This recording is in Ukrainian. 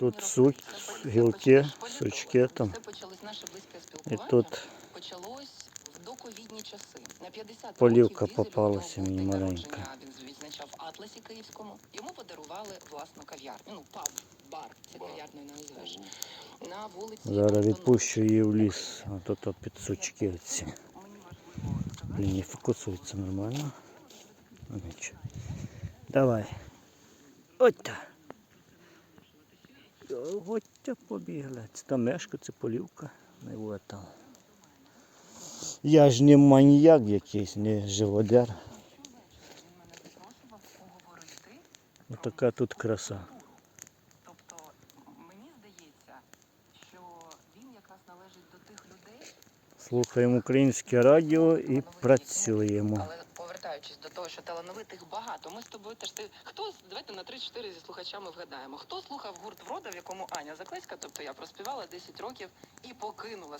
Тут суть, гілки, сучки там. І тут почалось в доковідні часи. На 50 Полівка попалася мені маленька. Він відзначав Атласі Київському. Йому подарували власну кав'ярню. Ну, паб, бар. Це кав'ярною не назвеш. На вулиці зараз відпущу її в ліс. А то то під сучки ці. Мені важливо сказати, Блін, не фокусується нормально. Ну нічого. Давай. Отта. Отта побігла. Це там мешка, це полівка. Не от там. Я ж не маніяк якийсь, не мене. Отака тут краса. Тобто мені здається, що він якраз належить до тих людей. Слухаємо українське радіо і працюємо. Повертаючись до того, що талановитих багато, ми з тобою теж ти хто давайте на 3-4 зі слухачами вгадаємо. Хто слухав гурт Врода, в якому Аня Заклецька, тобто я проспівала 10 років і покинула